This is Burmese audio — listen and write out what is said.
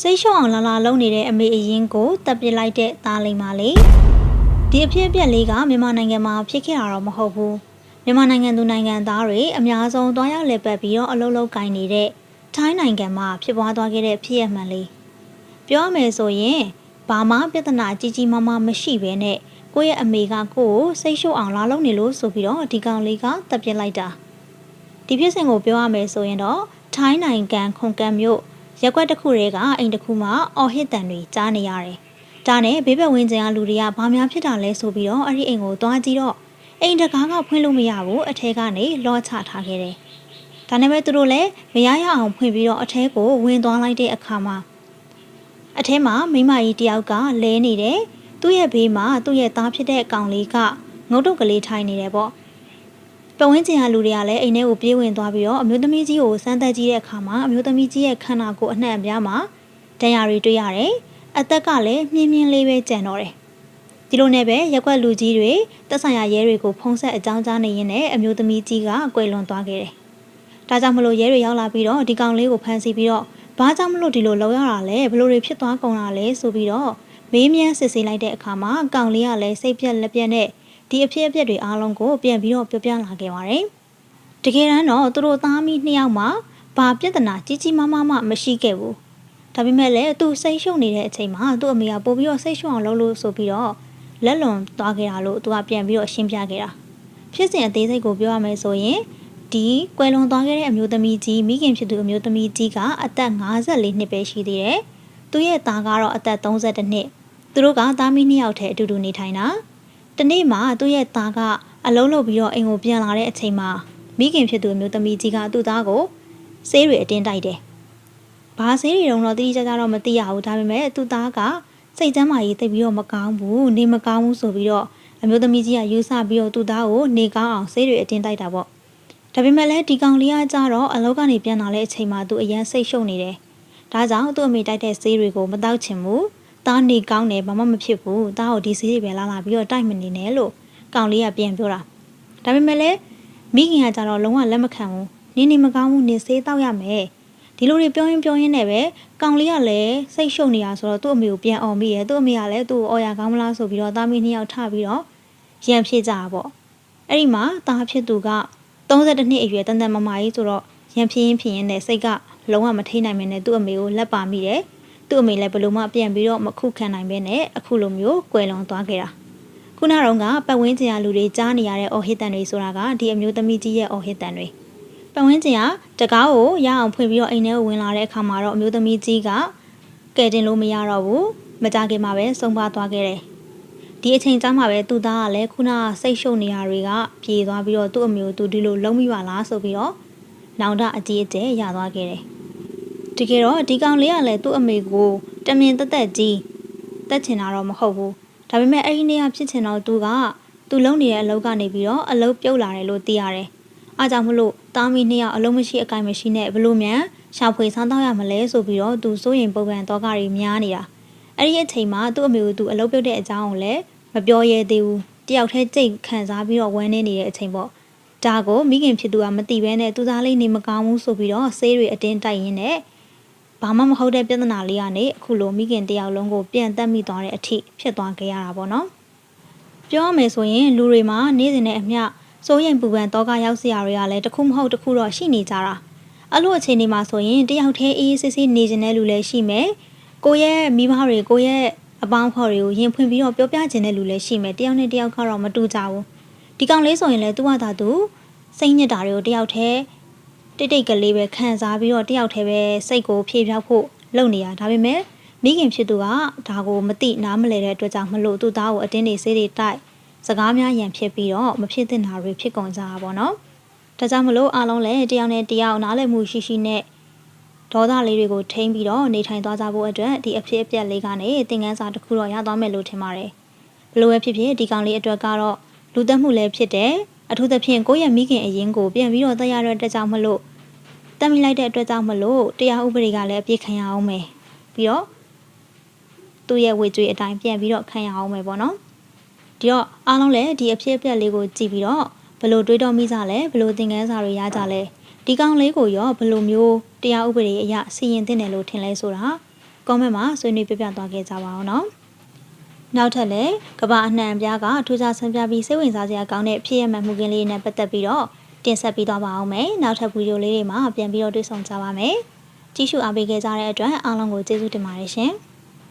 စိတ်ရှုံအောင်လာလာလုံးနေတဲ့အမေအရင်ကိုတပ်ပစ်လိုက်တဲ့သားလေးမလေးဒီအဖြစ်အပျက်လေးကမြန်မာနိုင်ငံမှာဖြစ်ခဲ့တာတော့မဟုတ်ဘူးမြန်မာနိုင်ငံသူနိုင်ငံသားတွေအများဆုံးတွားရောက်လည်ပတ်ပြီးတော့အလုံးလုံးကင်နေတဲ့ထိုင်းနိုင်ငံမှာဖြစ်ပွားသွားခဲ့တဲ့ဖြစ်ရမှန်လေးပြောရမယ်ဆိုရင်ဘာမှပြဿနာကြီးကြီးမားမားမရှိဘဲနဲ့ကိုယ့်ရဲ့အမေကကိုယ့်ကိုစိတ်ရှုပ်အောင်လာလုံးနေလို့ဆိုပြီးတော့ဒီကောင်လေးကတပ်ပစ်လိုက်တာဒီဖြစ်စဉ်ကိုပြောရမယ်ဆိုရင်တော့ထိုင်းနိုင်ငံခွန်ကန်းမြို့ ရက်ကွက်တစ်ခုတည်းကအိမ်တစ်ခုမှာအော်ဟစ်တန်တွေကြားနေရတယ်။ဒါနဲ့ဘေးဘက်ဝင်းကျင်ကလူတွေကဘာများဖြစ်တာလဲဆိုပြီးတော့အဲ့ဒီအိမ်ကိုသွားကြည့်တော့အိမ်တကားကဖွင့်လို့မရဘူးအထဲကနေလောချထားခဲ့တယ်။ဒါနဲ့ပဲသူတို့လည်းမရရအောင်ဖွင့်ပြီးတော့အထဲကိုဝင်သွားလိုက်တဲ့အခါမှာအထဲမှာမိမကြီးတယောက်ကလဲနေတယ်။သူ့ရဲ့ဘေးမှာသူ့ရဲ့သားဖြစ်တဲ့ကောင်လေးကငုတ်တုတ်ကလေးထိုင်နေတယ်ပေါ့။ ပဝင်းကျင်ကလူတွေကလည်းအိမ်ထဲကိုပြေးဝင်သွားပြီးတော့အမျိုးသမီးကြီးကိုစမ်းသက်ကြည့်တဲ့အခါမှာအမျိုးသမီးကြီးရဲ့ခန္ဓာကိုယ်အနှံ့အပြားမှာဒဏ်ရာတွေတွေ့ရတယ်။အသက်ကလည်းမြင်းမြင်းလေးပဲကျန်တော့တယ်။ဒီလိုနဲ့ပဲရက်ွက်လူကြီးတွေတက်ဆိုင်ရာရဲတွေကိုဖုံးဆက်အကြောင်းကြားနေရင်းနဲ့အမျိုးသမီးကြီးကအကွယ်လွန်သွားခဲ့တယ်။ဒါကြောင့်မလို့ရဲတွေရောက်လာပြီးတော့ဒီကောင်လေးကိုဖမ်းဆီးပြီးတော့ဘာကြောင့်မလို့ဒီလိုလောက်ရတာလဲဘလို့တွေဖြစ်သွားကုန်တာလဲဆိုပြီးတော့မေးမြန်းစစ်ဆေးလိုက်တဲ့အခါမှာကောင်လေးကလည်းစိတ်ပြက်လက်ပြက်နဲ့ ဒီအဖြစ်အပျက်တွေအားလုံးကိုပြန်ပြီးတော့ပြောပြလာခဲ့ပါတယ်။တကယ်တမ်းတော့သူတို့သားမိနှစ်ယောက်မှာဘာပြဿနာကြီးကြီးမားမားမှမရှိခဲ့ဘူး။ဒါပေမဲ့လည်းသူစိတ်ရှုပ်နေတဲ့အချိန်မှာသူ့အမေကပို့ပြီးတော့စိတ်ရှုပ်အောင်လုပ်လို့ဆိုပြီးတော့လက်လွန်သွားခဲ့တာလို့သူကပြန်ပြီးတော့ရှင်းပြခဲ့တာ။ဖြစ်စဉ်အသေးစိတ်ကိုပြောရမယ်ဆိုရင်ဒီကွယ်လွန်သွားခဲ့တဲ့အမျိုးသမီးကြီးမိခင်ဖြစ်သူအမျိုးသမီးကြီးကအသက်54နှစ်ပဲရှိသေးတယ်။သူ့ရဲ့သားကတော့အသက်32နှစ်။သူတို့ကသားမီးနှစ်ယောက်တည်းအတူတူနေထိုင်တာ။ တနေ့မှသူ့ရဲ့သားကအလုံးလုံးပြီးတော့အိမ်ကိုပြန်လာတဲ့အချိန်မှာမိခင်ဖြစ်သူအမျိုးသမီးကြီးကသူ့သားကိုဆေးတွေအတင်းတိုက်တယ်။ဘာဆေးတွေတုံးတော့တိတိကျကျတော့မသိရဘူးဒါပေမဲ့သူ့သားကစိတ်ကျမ်းမာရေးသိပြီးတော့မကောင်းဘူးနေမကောင်းဘူးဆိုပြီးတော့အမျိုးသမီးကြီးကယူဆပြီးတော့သူ့သားကိုနေကောင်းအောင်ဆေးတွေအတင်းတိုက်တာပေါ့။ဒါပေမဲ့လည်းဒီကောင်လေးကကြတော့အလောက်ကနေပြန်လာတဲ့အချိန်မှာသူအရန်စိတ်ရှုပ်နေတယ်။ဒါကြောင့်သူ့အမေတိုက်တဲ့ဆေးတွေကိုမတောက်ချင်ဘူး။ သားနေကောင်းတယ်ဘာမှမဖြစ်ဘူးသားကိုဒီဆေးတွေပဲလာလာပြီးတော့တိုက်မနေနဲ့လို့ကောင်လေးကပြန်ပြောတာဒါပေမဲ့လည်းမိခင်ကကြတော့လုံးဝလက်မခံဘူးနင်းနေမကောင်းဘူးနင်းဆေးတောက်ရမယ်ဒီလိုတွေပြောရင်ပြောရင်းနဲ့ပဲကောင်လေးကလည်းစိတ်ရှုပ်နေတာဆိုတော့သူ့အမေကိုပြန်អော်မိရဲ့သူ့အမေကလည်းသူ့ကိုអော်ရကောင်းမလားဆိုပြီးတော့သားမီးနှစ်ယောက်ထပြီးတော့ရံဖြစ်ကြတာပေါ့အဲ့ဒီမှာသားဖြစ်သူက32နှစ်အရွယ်တန်တန်မမကြီးဆိုတော့ရံဖြစ်ရင်ဖြစ်ရင်နဲ့စိတ်ကလုံးဝမထိနိုင်မင်းနဲ့သူ့အမေကိုလက်ပါမိတယ် သူ့အမေလည်းဘလို့မှပြန်ပြီးတော့မခုခံနိုင်ပဲနဲ့အခုလိုမျိုးကွယ်လွန်သွားခဲ့တာခုနကတော့ကပတ်ဝန်းကျင်ကလူတွေကြားနေရတဲ့အော်ဟစ်တန်တွေဆိုတာကဒီအမျိုးသမီးကြီးရဲ့အော်ဟစ်တန်တွေပတ်ဝန်းကျင်ကတကားကိုရအောင်ဖွင့်ပြီးတော့အိမ်ထဲကိုဝင်လာတဲ့အခါမှာတော့အမျိုးသမီးကြီးကကယ်တင်လို့မရတော့ဘူးမကြခင်မှာပဲဆုံးပါသွားခဲ့တယ်ဒီအချိန်ကျမှပဲသူ့သားကလည်းခုနကစိတ်ရှုပ်နေရတွေကပြေသွားပြီးတော့သူ့အမျိုးသူဒီလိုလုံးမိပါလားဆိုပြီးတော့နောင်တအကြီးအကျယ်ရသွားခဲ့တယ် တကယ်တော့ဒီကောင်လေးကလည်းသူ့အမေကိုတမင်တက်တက်ကြီးတက်ချင်တာတော့မဟုတ်ဘူးဒါပေမဲ့အဲ့ဒီနေ့ကဖြစ်ချင်တော့သူကသူလုံနေတဲ့အလုပ်ကနေပြီးတော့အလုပ်ပြုတ်လာတယ်လို့သိရတယ်အားကြောင့်မလို့တာမီနှစ်ယောက်အလုံးမရှိအကိုင်မရှိနဲ့ဘလို့မြန်ရှာဖွေဆန်းတော့ရမလဲဆိုပြီးတော့သူစိုးရင်ပုံပံတော့ကတွေများနေတာအဲ့ဒီအချိန်မှာသူ့အမေကိုသူအလုပ်ပြုတ်တဲ့အကြောင်းကိုလည်းမပြောရဲသေးဘူးတယောက်တည်းကြိတ်ခံစားပြီးတော့ဝမ်းနေနေတဲ့အချိန်ပေါ့ဒါကိုမိခင်ဖြစ်သူကမသိဘဲနဲ့သူသားလေးနေမကောင်းဘူးဆိုပြီးတော့ဆေးတွေအတင်းတိုက်ရင်းနဲ့ ဘာမှမဟုတ်တဲ့ပြဿနာလေးကနေအခုလိုမိခင်တယောက်လုံးကိုပြန်တက်မိသွားတဲ့အထိဖြစ်သွားခဲ့ရတာပေါ့နော်ပြောရမယ်ဆိုရင်လူတွေမှာနေ့စဉ်နဲ့အမျှစိုးရိမ်ပူပန်တောကရောက်စရာတွေကလည်းတစ်ခုမဟုတ်တစ်ခုတော့ရှိနေကြတာအဲ့လိုအခြေအနေမှာဆိုရင်တယောက်တည်းအေးအေးဆေးဆေးနေကျင်တဲ့လူလည်းရှိမယ်ကိုရဲ့မိဘတွေကိုရဲ့အပေါင်းဖော်တွေကိုရင်ဖွင့်ပြီးတော့ပြောပြခြင်းတဲ့လူလည်းရှိမယ်တယောက်နဲ့တယောက်ကတော့မတူကြဘူးဒီကောင်လေးဆိုရင်လည်းသူ့ဟာသူစိတ်ညစ်တာတွေကိုတယောက်တည်း တိတ်တိတ်ကလေးပဲခံစားပြီးတော့တယောက်တည်းပဲစိတ်ကိုဖြေဖြောက်ဖို့လုပ်နေရဒါပေမဲ့မိခင်ဖြစ်သူကဒါကိုမသိနားမလဲတဲ့အတွက်ကြောင့်မလို့သူ့သားကိုအတင်းနေစေးတွေတိုက်စကားများရန်ဖြစ်ပြီးတော့မဖြစ်သင့်တာတွေဖြစ်ကုန်ကြတာပေါ့နော်ဒါကြောင့်မလို့အားလုံးလည်းတယောက်နဲ့တယောက်နားလည်မှုရှိရှိနဲ့ဒေါသလေးတွေကိုထိန်းပြီးတော့နေထိုင်သွားကြဖို့အတွက်ဒီအဖြစ်အပျက်လေးကနေသင်ခန်းစာတစ်ခုတော့ရသွားမယ်လို့ထင်ပါတယ်ဘလို့ပဲဖြစ်ဖြစ်ဒီကောင်လေးအတွက်ကတော့လူသက်မှုလည်းဖြစ်တယ် အထူးသဖြင့်ကိုယ့်ရဲ့မိခင်အရင်ကိုပြန်ပြီးတော့တက်ရတဲ့အတွက်ကြောင့်မလို့တက်မိလိုက်တဲ့အတွက်ကြောင့်မလို့တရားဥပဒေကလည်းအပြစ်ခံရအောင်မယ်ပြီးတော့သူ့ရဲ့ဝေကြွေအတိုင်းပြန်ပြီးတော့ခံရအောင်မယ်ပေါ့နော်ဒီတော့အားလုံးလည်းဒီအဖြစ်အပျက်လေးကိုကြည့်ပြီးတော့ဘလို့တွေးတော်မိကြလဲဘလို့သင်ခန်းစာတွေရကြလဲဒီကောင်လေးကိုရောဘလို့မျိုးတရားဥပဒေအရစီရင်သင့်တယ်လို့ထင်လဲဆိုတာ comment မှာဆွေးနွေးပြပြသွားခဲ့ကြပါအောင်နော် နောက်ထပ်လည်းကမ္ဘာအနှံ့အပြားကထူးခြားဆန်းပြပြီးစိတ်ဝင်စားစရာကောင်းတဲ့ဖြစ်ရမှန်မှုကင်းလေးနဲ့ပတ်သက်ပြီးတော့တင်ဆက်ပေးသွားပါအောင်မယ်နောက်ထပ်ဗီဒီယိုလေးတွေမှာပြန်ပြီးတော့တွေ့ဆုံကြပါမယ်ကြည့်ရှုအားပေးခဲ့ကြတဲ့အတွက်အားလုံးကိုကျေးဇူးတင်ပါတယ်ရှင်။